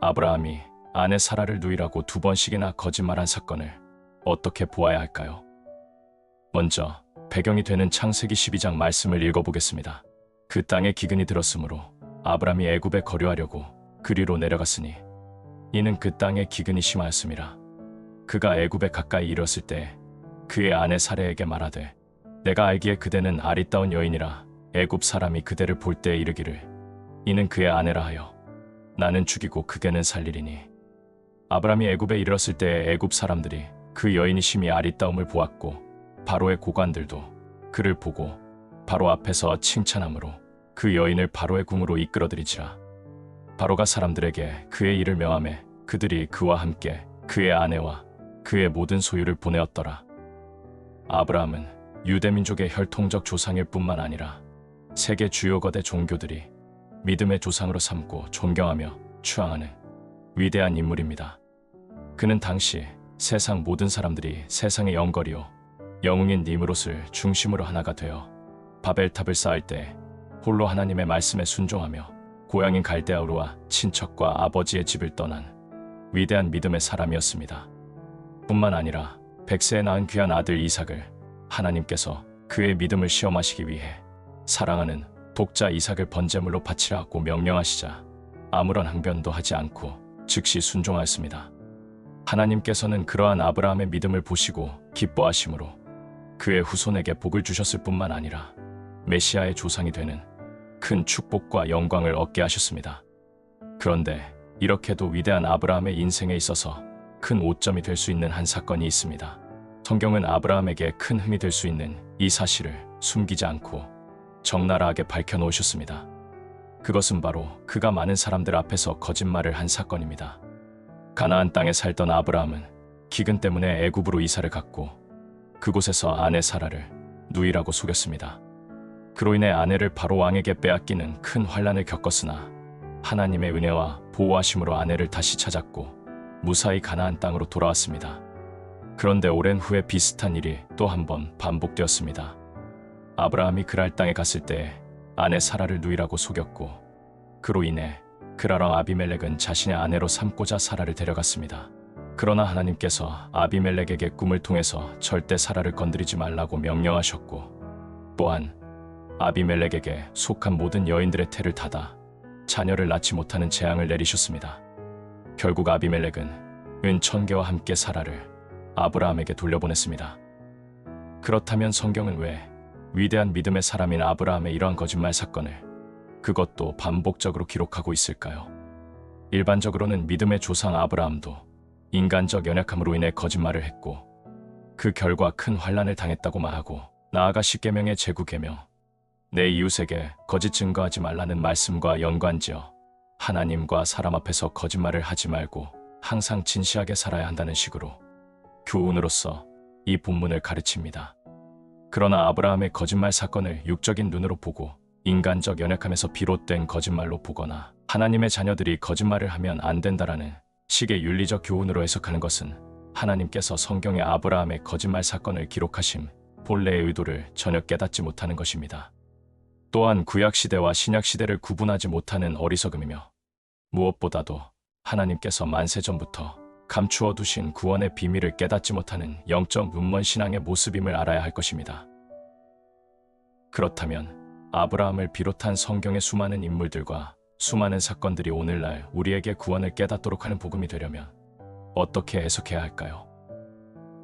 아브라함이 아내 사라를 누이라고 두 번씩이나 거짓말한 사건을 어떻게 보아야 할까요? 먼저 배경이 되는 창세기 12장 말씀을 읽어보겠습니다. 그 땅에 기근이 들었으므로 아브라함이 애굽에 거류하려고 그리로 내려갔으니 이는 그 땅에 기근이 심하였음이라. 그가 애굽에 가까이 이르렀을 때 그의 아내 사례에게 말하되 내가 알기에 그대는 아리따운 여인이라 애굽 사람이 그대를 볼 때 이르기를 이는 그의 아내라 하여 나는 죽이고 그게는 살리리니. 아브라함이 애굽에 이르렀을 때 애굽 사람들이 그 여인이 심히 아리따움을 보았고 바로의 고관들도 그를 보고 바로 앞에서 칭찬함으로 그 여인을 바로의 궁으로 이끌어들이지라. 바로가 사람들에게 그의 일을 명함에 그들이 그와 함께 그의 아내와 그의 모든 소유를 보내었더라. 아브라함은 유대 민족의 혈통적 조상일 뿐만 아니라 세계 주요 거대 종교들이 믿음의 조상으로 삼고 존경하며 추앙하는 위대한 인물입니다. 그는 당시 세상 모든 사람들이 세상의 영거리요 영웅인 니무롯을 중심으로 하나가 되어 바벨탑을 쌓을 때 홀로 하나님의 말씀에 순종하며 고향인 갈대아우르와 친척과 아버지의 집을 떠난 위대한 믿음의 사람이었습니다. 뿐만 아니라 백세에 낳은 귀한 아들 이삭을 하나님께서 그의 믿음을 시험하시기 위해 사랑하는 독자 이삭을 번제물로 바치라고 명령하시자 아무런 항변도 하지 않고 즉시 순종하였습니다. 하나님께서는 그러한 아브라함의 믿음을 보시고 기뻐하심으로 그의 후손에게 복을 주셨을 뿐만 아니라 메시아의 조상이 되는 큰 축복과 영광을 얻게 하셨습니다. 그런데 이렇게도 위대한 아브라함의 인생에 있어서 큰 오점이 될 수 있는 한 사건이 있습니다. 성경은 아브라함에게 큰 힘이 될 수 있는 이 사실을 숨기지 않고 적나라하게 밝혀놓으셨습니다. 그것은 바로 그가 많은 사람들 앞에서 거짓말을 한 사건입니다. 가나안 땅에 살던 아브라함은 기근 때문에 애굽으로 이사를 갔고 그곳에서 아내 사라를 누이라고 속였습니다. 그로 인해 아내를 바로 왕에게 빼앗기는 큰 환란을 겪었으나 하나님의 은혜와 보호하심으로 아내를 다시 찾았고 무사히 가나안 땅으로 돌아왔습니다. 그런데 오랜 후에 비슷한 일이 또 한 번 반복되었습니다. 아브라함이 그랄 땅에 갔을 때 아내 사라를 누이라고 속였고 그로 인해 그라랑 아비멜렉은 자신의 아내로 삼고자 사라를 데려갔습니다. 그러나 하나님께서 아비멜렉에게 꿈을 통해서 절대 사라를 건드리지 말라고 명령하셨고 또한 아비멜렉에게 속한 모든 여인들의 태를 닫아 자녀를 낳지 못하는 재앙을 내리셨습니다. 결국 아비멜렉은 은 천개와 함께 사라를 아브라함에게 돌려보냈습니다. 그렇다면 성경은 왜 위대한 믿음의 사람인 아브라함의 이러한 거짓말 사건을 그것도 반복적으로 기록하고 있을까요? 일반적으로는 믿음의 조상 아브라함도 인간적 연약함으로 인해 거짓말을 했고 그 결과 큰 환란을 당했다고 말하고 나아가 십계명의 제국계며 내 이웃에게 거짓 증거하지 말라는 말씀과 연관지어 하나님과 사람 앞에서 거짓말을 하지 말고 항상 진시하게 살아야 한다는 식으로 교훈으로서 이 본문을 가르칩니다. 그러나 아브라함의 거짓말 사건을 육적인 눈으로 보고 인간적 연약함에서 비롯된 거짓말로 보거나 하나님의 자녀들이 거짓말을 하면 안 된다라는 식의 윤리적 교훈으로 해석하는 것은 하나님께서 성경의 아브라함의 거짓말 사건을 기록하심 본래의 의도를 전혀 깨닫지 못하는 것입니다. 또한 구약 시대와 신약 시대를 구분하지 못하는 어리석음이며 무엇보다도 하나님께서 만세 전부터 감추어 두신 구원의 비밀을 깨닫지 못하는 영적 문먼 신앙의 모습임을 알아야 할 것입니다. 그렇다면 아브라함을 비롯한 성경의 수많은 인물들과 수많은 사건들이 오늘날 우리에게 구원을 깨닫도록 하는 복음이 되려면 어떻게 해석해야 할까요?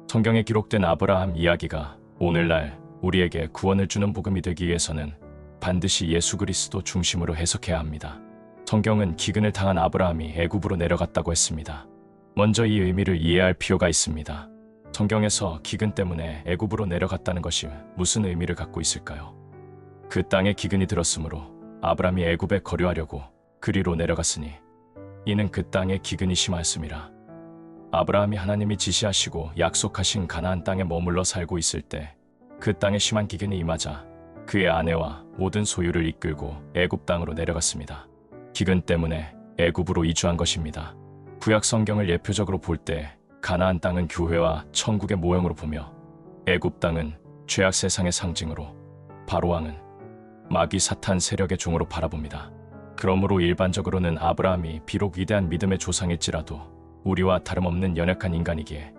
성경에 기록된 아브라함 이야기가 오늘날 우리에게 구원을 주는 복음이 되기 위해서는 반드시 예수 그리스도 중심으로 해석해야 합니다. 성경은 기근을 당한 아브라함이 애굽으로 내려갔다고 했습니다. 먼저 이 의미를 이해할 필요가 있습니다. 성경에서 기근 때문에 애굽으로 내려갔다는 것이 무슨 의미를 갖고 있을까요? 그 땅에 기근이 들었으므로 아브라함이 애굽에 거류하려고 그리로 내려갔으니 이는 그 땅에 기근이 심하였음이라. 아브라함이 하나님이 지시하시고 약속하신 가나안 땅에 머물러 살고 있을 때 그 땅에 심한 기근이 임하자 그의 아내와 모든 소유를 이끌고 애굽 땅으로 내려갔습니다. 기근 때문에 애굽으로 이주한 것입니다. 구약 성경을 예표적으로 볼 때 가나안 땅은 교회와 천국의 모형으로 보며 애굽 땅은 죄악 세상의 상징으로 바로 왕은 마귀 사탄 세력의 종으로 바라봅니다. 그러므로 일반적으로는 아브라함이 비록 위대한 믿음의 조상일지라도 우리와 다름없는 연약한 인간이기에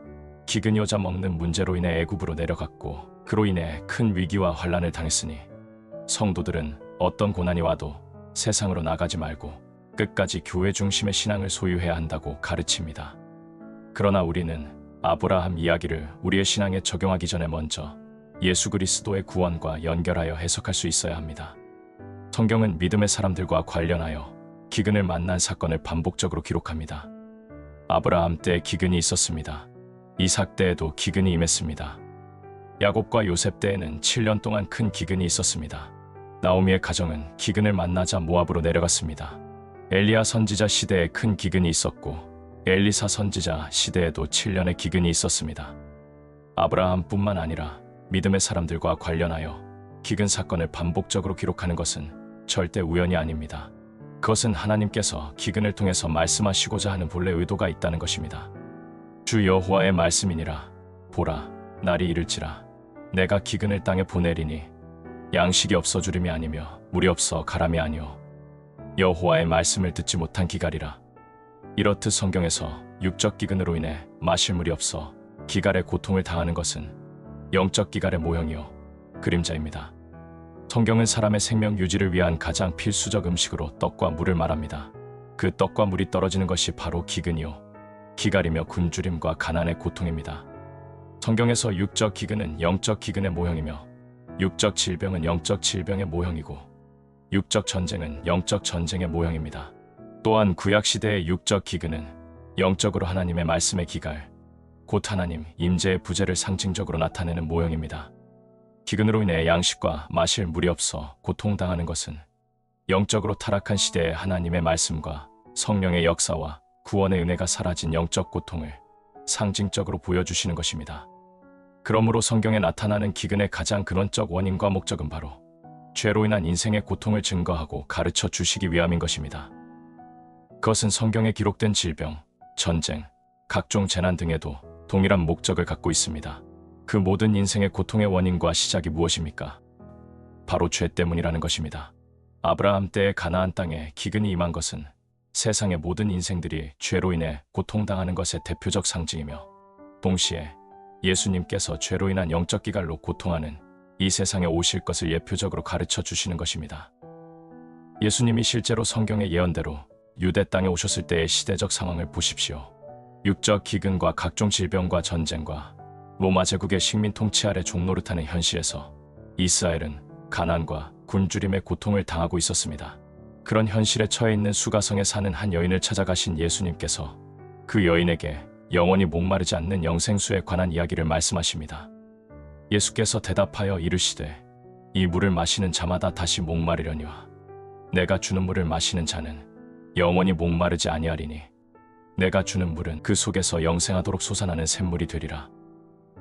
기근이 오자 먹는 문제로 인해 애굽으로 내려갔고 그로 인해 큰 위기와 환란을 당했으니 성도들은 어떤 고난이 와도 세상으로 나가지 말고 끝까지 교회 중심의 신앙을 소유해야 한다고 가르칩니다. 그러나 우리는 아브라함 이야기를 우리의 신앙에 적용하기 전에 먼저 예수 그리스도의 구원과 연결하여 해석할 수 있어야 합니다. 성경은 믿음의 사람들과 관련하여 기근을 만난 사건을 반복적으로 기록합니다. 아브라함 때 기근이 있었습니다. 이삭 때에도 기근이 임했습니다. 야곱과 요셉 때에는 7년 동안 큰 기근이 있었습니다. 나오미의 가정은 기근을 만나자 모압으로 내려갔습니다. 엘리야 선지자 시대에 큰 기근이 있었고 엘리사 선지자 시대에도 7년의 기근이 있었습니다. 아브라함뿐만 아니라 믿음의 사람들과 관련하여 기근 사건을 반복적으로 기록하는 것은 절대 우연이 아닙니다. 그것은 하나님께서 기근을 통해서 말씀하시고자 하는 본래 의도가 있다는 것입니다. 주 여호와의 말씀이니라 보라 날이 이를지라 내가 기근을 땅에 보내리니 양식이 없어 주림이 아니며 물이 없어 가람이 아니오 여호와의 말씀을 듣지 못한 기갈이라 이렇듯 성경에서 육적 기근으로 인해 마실 물이 없어 기갈의 고통을 당하는 것은 영적 기갈의 모형이요 그림자입니다. 성경은 사람의 생명 유지를 위한 가장 필수적 음식으로 떡과 물을 말합니다. 그 떡과 물이 떨어지는 것이 바로 기근이요 기갈이며 굶주림과 가난의 고통입니다. 성경에서 육적 기근은 영적 기근의 모형이며 육적 질병은 영적 질병의 모형이고 육적 전쟁은 영적 전쟁의 모형입니다. 또한 구약 시대의 육적 기근은 영적으로 하나님의 말씀의 기갈, 곧 하나님 임재의 부재를 상징적으로 나타내는 모형입니다. 기근으로 인해 양식과 마실 물이 없어 고통당하는 것은 영적으로 타락한 시대의 하나님의 말씀과 성령의 역사와 구원의 은혜가 사라진 영적 고통을 상징적으로 보여주시는 것입니다. 그러므로 성경에 나타나는 기근의 가장 근원적 원인과 목적은 바로 죄로 인한 인생의 고통을 증거하고 가르쳐 주시기 위함인 것입니다. 그것은 성경에 기록된 질병, 전쟁, 각종 재난 등에도 동일한 목적을 갖고 있습니다. 그 모든 인생의 고통의 원인과 시작이 무엇입니까? 바로 죄 때문이라는 것입니다. 아브라함 때의 가나안 땅에 기근이 임한 것은 세상의 모든 인생들이 죄로 인해 고통당하는 것의 대표적 상징이며 동시에 예수님께서 죄로 인한 영적 기갈로 고통하는 이 세상에 오실 것을 예표적으로 가르쳐 주시는 것입니다. 예수님이 실제로 성경의 예언대로 유대 땅에 오셨을 때의 시대적 상황을 보십시오. 육적 기근과 각종 질병과 전쟁과 로마 제국의 식민 통치 아래 종노릇하는 현실에서 이스라엘은 가난과 굶주림의 고통을 당하고 있었습니다. 그런 현실에 처해 있는 수가성에 사는 한 여인을 찾아가신 예수님께서 그 여인에게 영원히 목마르지 않는 영생수에 관한 이야기를 말씀하십니다. 예수께서 대답하여 이르시되 이 물을 마시는 자마다 다시 목마르려니와 내가 주는 물을 마시는 자는 영원히 목마르지 아니하리니 내가 주는 물은 그 속에서 영생하도록 솟아나는 샘물이 되리라.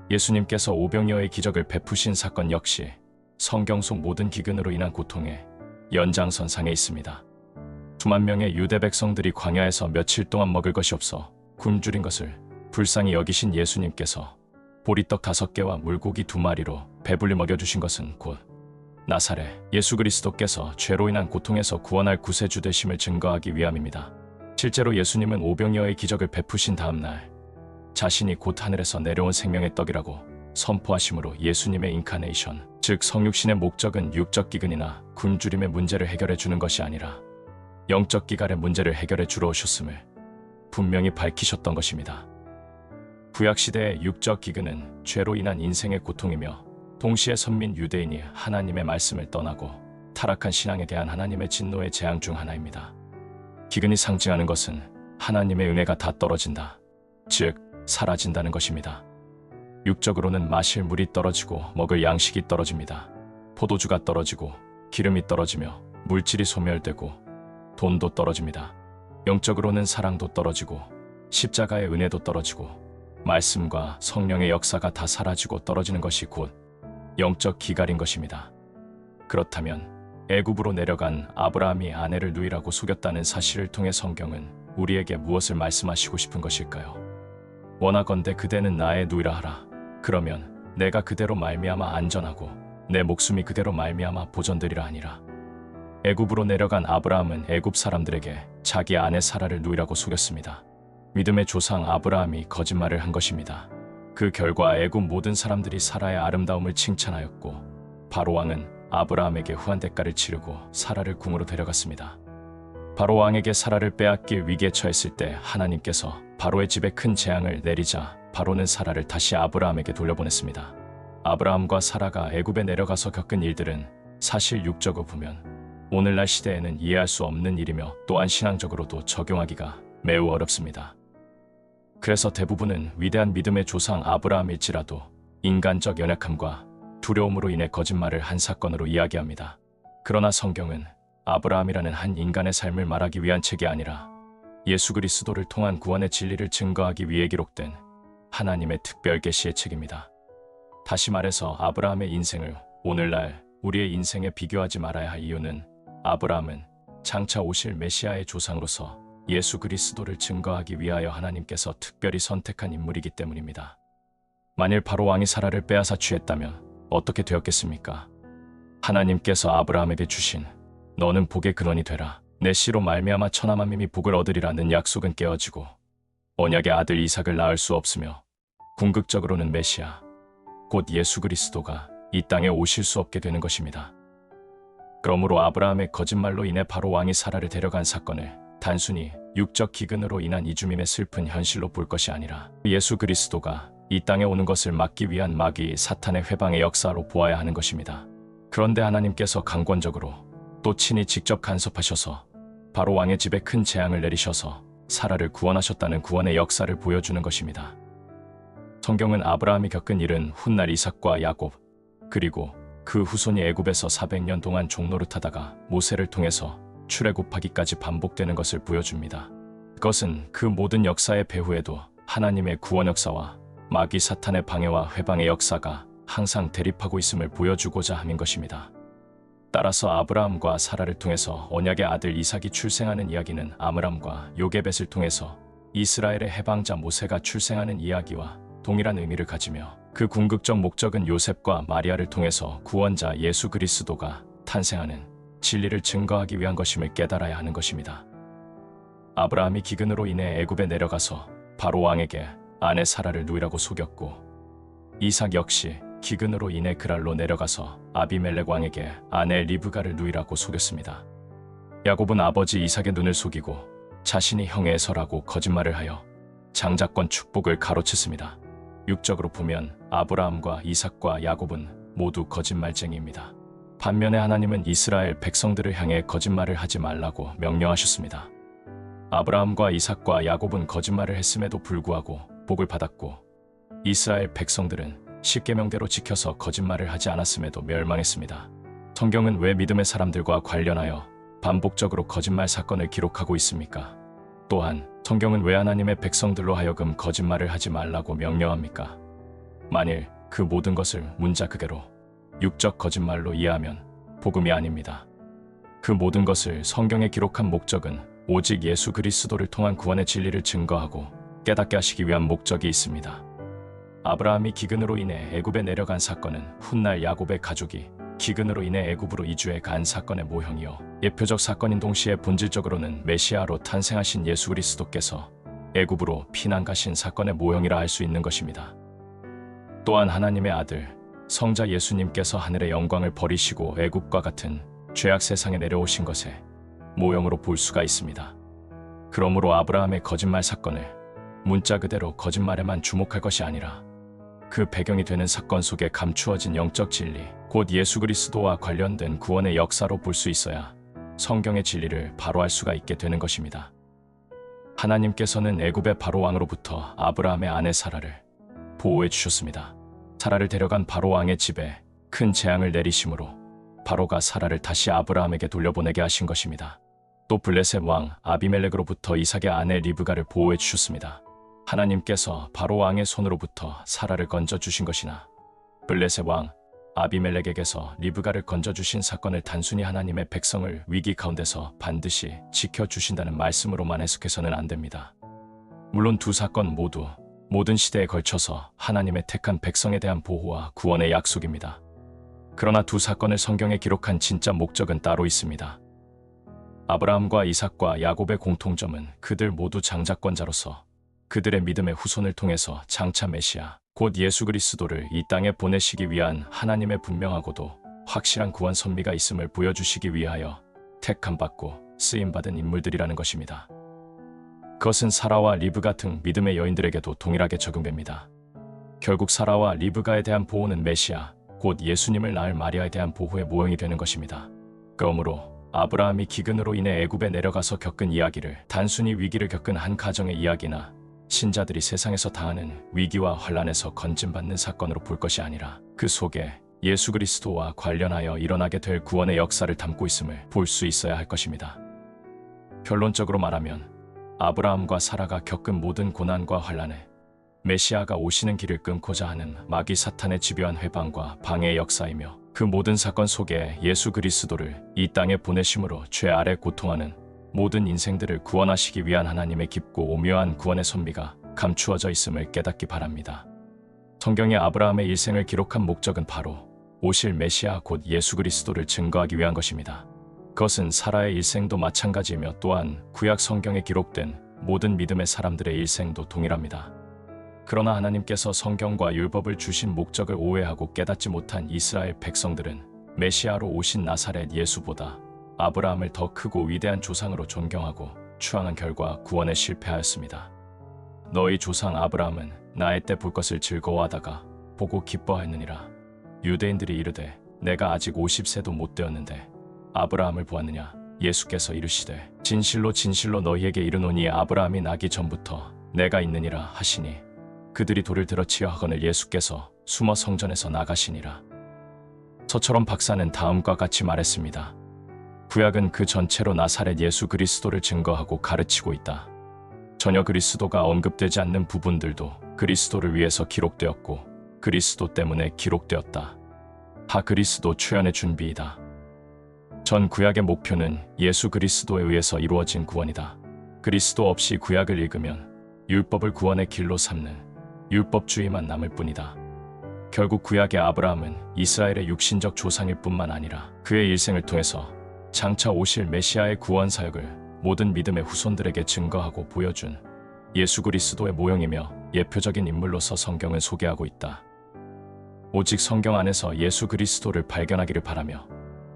예수님께서 오병이어의 기적을 베푸신 사건 역시 성경 속 모든 기근으로 인한 고통의 연장선상에 있습니다. 수만 명의 유대 백성들이 광야에서 며칠 동안 먹을 것이 없어 굶주린 것을 불쌍히 여기신 예수님께서 보리떡 다섯 개와 물고기 두 마리로 배불리 먹여주신 것은 곧 나사렛 예수 그리스도께서 죄로 인한 고통에서 구원할 구세주 되심을 증거하기 위함입니다. 실제로 예수님은 오병이어의 기적을 베푸신 다음 날 자신이 곧 하늘에서 내려온 생명의 떡이라고 선포하심으로 예수님의 인카네이션, 즉 성육신의 목적은 육적 기근이나 굶주림의 문제를 해결해 주는 것이 아니라 영적 기갈의 문제를 해결해 주러 오셨음을 분명히 밝히셨던 것입니다. 구약 시대의 육적 기근은 죄로 인한 인생의 고통이며 동시에 선민 유대인이 하나님의 말씀을 떠나고 타락한 신앙에 대한 하나님의 진노의 재앙 중 하나입니다. 기근이 상징하는 것은 하나님의 은혜가 다 떨어진다. 즉, 사라진다는 것입니다. 육적으로는 마실 물이 떨어지고 먹을 양식이 떨어집니다. 포도주가 떨어지고 기름이 떨어지며 물질이 소멸되고 돈도 떨어집니다. 영적으로는 사랑도 떨어지고 십자가의 은혜도 떨어지고 말씀과 성령의 역사가 다 사라지고 떨어지는 것이 곧 영적 기갈인 것입니다. 그렇다면 애굽으로 내려간 아브라함이 아내를 누이라고 속였다는 사실을 통해 성경은 우리에게 무엇을 말씀하시고 싶은 것일까요? 원하건대 그대는 나의 누이라 하라. 그러면 내가 그대로 말미암아 안전하고 내 목숨이 그대로 말미암아 보전되리라 하니라. 애굽으로 내려간 아브라함은 애굽 사람들에게 자기 아내 사라를 누이라고 속였습니다. 믿음의 조상 아브라함이 거짓말을 한 것입니다. 그 결과 애굽 모든 사람들이 사라의 아름다움을 칭찬하였고 바로 왕은 아브라함에게 후한 대가를 치르고 사라를 궁으로 데려갔습니다. 바로 왕에게 사라를 빼앗길 위기에 처했을 때 하나님께서 바로의 집에 큰 재앙을 내리자 바로는 사라를 다시 아브라함에게 돌려보냈습니다. 아브라함과 사라가 애굽에 내려가서 겪은 일들은 사실 육적으로 보면 오늘날 시대에는 이해할 수 없는 일이며 또한 신앙적으로도 적용하기가 매우 어렵습니다. 그래서 대부분은 위대한 믿음의 조상 아브라함일지라도 인간적 연약함과 두려움으로 인해 거짓말을 한 사건으로 이야기합니다. 그러나 성경은 아브라함이라는 한 인간의 삶을 말하기 위한 책이 아니라 예수 그리스도를 통한 구원의 진리를 증거하기 위해 기록된 하나님의 특별 계시의 책입니다. 다시 말해서 아브라함의 인생을 오늘날 우리의 인생에 비교하지 말아야 할 이유는 아브라함은 장차 오실 메시아의 조상으로서 예수 그리스도를 증거하기 위하여 하나님께서 특별히 선택한 인물이기 때문입니다. 만일 바로 왕이 사라를 빼앗아 취했다면 어떻게 되었겠습니까? 하나님께서 아브라함에게 주신 너는 복의 근원이 되라 내 씨로 말미암아 천하만민이 복을 얻으리라는 약속은 깨어지고 언약의 아들 이삭을 낳을 수 없으며 궁극적으로는 메시아 곧 예수 그리스도가 이 땅에 오실 수 없게 되는 것입니다. 그러므로 아브라함의 거짓말로 인해 바로 왕이 사라를 데려간 사건을 단순히 육적 기근으로 인한 이주민의 슬픈 현실로 볼 것이 아니라 예수 그리스도가 이 땅에 오는 것을 막기 위한 마귀 사탄의 회방의 역사로 보아야 하는 것입니다. 그런데 하나님께서 강권적으로 또 친히 직접 간섭하셔서 바로 왕의 집에 큰 재앙을 내리셔서 사라를 구원하셨다는 구원의 역사를 보여주는 것입니다. 성경은 아브라함이 겪은 일은 훗날 이삭과 야곱 그리고 그 후손이 애굽에서 400년 동안 종로를 타다가 모세를 통해서 출애굽하기까지 반복되는 것을 보여줍니다. 그것은 그 모든 역사의 배후에도 하나님의 구원 역사와 마귀 사탄의 방해와 회방의 역사가 항상 대립하고 있음을 보여주고자 함인 것입니다. 따라서 아브라함과 사라를 통해서 언약의 아들 이삭이 출생하는 이야기는 아므람과 요게벳을 통해서 이스라엘의 해방자 모세가 출생하는 이야기와 동일한 의미를 가지며 그 궁극적 목적은 요셉과 마리아를 통해서 구원자 예수 그리스도가 탄생하는 진리를 증거하기 위한 것임을 깨달아야 하는 것입니다. 아브라함이 기근으로 인해 애굽에 내려가서 바로 왕에게 아내 사라를 누이라고 속였고 이삭 역시 기근으로 인해 그랄로 내려가서 아비멜렉 왕에게 아내 리브가를 누이라고 속였습니다. 야곱은 아버지 이삭의 눈을 속이고 자신이 형의 에서라고 거짓말을 하여 장자권 축복을 가로챘습니다. 육적으로 보면 아브라함과 이삭과 야곱은 모두 거짓말쟁이입니다. 반면에 하나님은 이스라엘 백성들을 향해 거짓말을 하지 말라고 명령하셨습니다. 아브라함과 이삭과 야곱은 거짓말을 했음에도 불구하고 복을 받았고 이스라엘 백성들은 십계명대로 지켜서 거짓말을 하지 않았음에도 멸망했습니다. 성경은 왜 믿음의 사람들과 관련하여 반복적으로 거짓말 사건을 기록하고 있습니까? 또한 성경은 왜 하나님의 백성들로 하여금 거짓말을 하지 말라고 명령합니까? 만일 그 모든 것을 문자 그대로 육적 거짓말로 이해하면 복음이 아닙니다. 그 모든 것을 성경에 기록한 목적은 오직 예수 그리스도를 통한 구원의 진리를 증거하고 깨닫게 하시기 위한 목적이 있습니다. 아브라함이 기근으로 인해 애굽에 내려간 사건은 훗날 야곱의 가족이 기근으로 인해 애굽으로 이주해 간 사건의 모형이요 예표적 사건인 동시에 본질적으로는 메시아로 탄생하신 예수 그리스도께서 애굽으로 피난 가신 사건의 모형이라 할 수 있는 것입니다. 또한 하나님의 아들 성자 예수님께서 하늘의 영광을 버리시고 애굽과 같은 죄악 세상에 내려오신 것에 모형으로 볼 수가 있습니다. 그러므로 아브라함의 거짓말 사건을 문자 그대로 거짓말에만 주목할 것이 아니라 그 배경이 되는 사건 속에 감추어진 영적 진리, 곧 예수 그리스도와 관련된 구원의 역사로 볼 수 있어야 성경의 진리를 바로 알 수가 있게 되는 것입니다. 하나님께서는 애굽의 바로 왕으로부터 아브라함의 아내 사라를 보호해 주셨습니다. 사라를 데려간 바로 왕의 집에 큰 재앙을 내리심으로 바로가 사라를 다시 아브라함에게 돌려보내게 하신 것입니다. 또 블레셋 왕 아비멜렉으로부터 이삭의 아내 리브가를 보호해 주셨습니다. 하나님께서 바로 왕의 손으로부터 사라를 건져 주신 것이나 블레셋 왕 아비멜렉에게서 리브가를 건져 주신 사건을 단순히 하나님의 백성을 위기 가운데서 반드시 지켜 주신다는 말씀으로만 해석해서는 안 됩니다. 물론 두 사건 모두 모든 시대에 걸쳐서 하나님의 택한 백성에 대한 보호와 구원의 약속입니다. 그러나 두 사건을 성경에 기록한 진짜 목적은 따로 있습니다. 아브라함과 이삭과 야곱의 공통점은 그들 모두 장자권자로서 그들의 믿음의 후손을 통해서 장차 메시아 곧 예수 그리스도를 이 땅에 보내시기 위한 하나님의 분명하고도 확실한 구원 선미가 있음을 보여주시기 위하여 택함 받고 쓰임 받은 인물들이라는 것입니다. 그것은 사라와 리브가 등 믿음의 여인들에게도 동일하게 적용됩니다. 결국 사라와 리브가에 대한 보호는 메시아 곧 예수님을 낳을 마리아에 대한 보호의 모형이 되는 것입니다. 그러므로 아브라함이 기근으로 인해 애굽에 내려가서 겪은 이야기를 단순히 위기를 겪은 한 가정의 이야기나 신자들이 세상에서 당하는 위기와 환란에서 건진받는 사건으로 볼 것이 아니라 그 속에 예수 그리스도와 관련하여 일어나게 될 구원의 역사를 담고 있음을 볼 수 있어야 할 것입니다. 결론적으로 말하면 아브라함과 사라가 겪은 모든 고난과 환란에 메시아가 오시는 길을 끊고자 하는 마귀 사탄의 집요한 회방과 방해의 역사이며 그 모든 사건 속에 예수 그리스도를 이 땅에 보내심으로 죄 아래 고통하는 모든 인생들을 구원하시기 위한 하나님의 깊고 오묘한 구원의 선미가 감추어져 있음을 깨닫기 바랍니다. 성경에 아브라함의 일생을 기록한 목적은 바로 오실 메시아 곧 예수 그리스도를 증거하기 위한 것입니다. 그것은 사라의 일생도 마찬가지이며 또한 구약 성경에 기록된 모든 믿음의 사람들의 일생도 동일합니다. 그러나 하나님께서 성경과 율법을 주신 목적을 오해하고 깨닫지 못한 이스라엘 백성들은 메시아로 오신 나사렛 예수보다 아브라함을 더 크고 위대한 조상으로 존경하고 추앙한 결과 구원에 실패하였습니다. 너희 조상 아브라함은 나의 때 볼 것을 즐거워하다가 보고 기뻐하였느니라. 유대인들이 이르되 내가 아직 50세도 못 되었는데 아브라함을 보았느냐? 예수께서 이르시되 진실로 진실로 너희에게 이르노니 아브라함이 나기 전부터 내가 있느니라 하시니 그들이 돌을 들어 치어 하거늘 예수께서 숨어 성전에서 나가시니라. 서처럼 박사는 다음과 같이 말했습니다. 구약은 그 전체로 나사렛 예수 그리스도를 증거하고 가르치고 있다. 전혀 그리스도가 언급되지 않는 부분들도 그리스도를 위해서 기록되었고 그리스도 때문에 기록되었다. 다 그리스도 출현의 준비이다 전 구약의 목표는 예수 그리스도에 의해서 이루어진 구원이다. 그리스도 없이 구약을 읽으면 율법을 구원의 길로 삼는 율법주의만 남을 뿐이다. 결국 구약의 아브라함은 이스라엘의 육신적 조상일 뿐만 아니라 그의 일생을 통해서 장차 오실 메시아의 구원 사역을 모든 믿음의 후손들에게 증거하고 보여준 예수 그리스도의 모형이며 예표적인 인물로서 성경을 소개하고 있다. 오직 성경 안에서 예수 그리스도를 발견하기를 바라며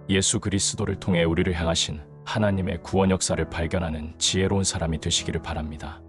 예수 그리스도를 통해 우리를 향하신 하나님의 구원 역사를 발견하는 지혜로운 사람이 되시기를 바랍니다.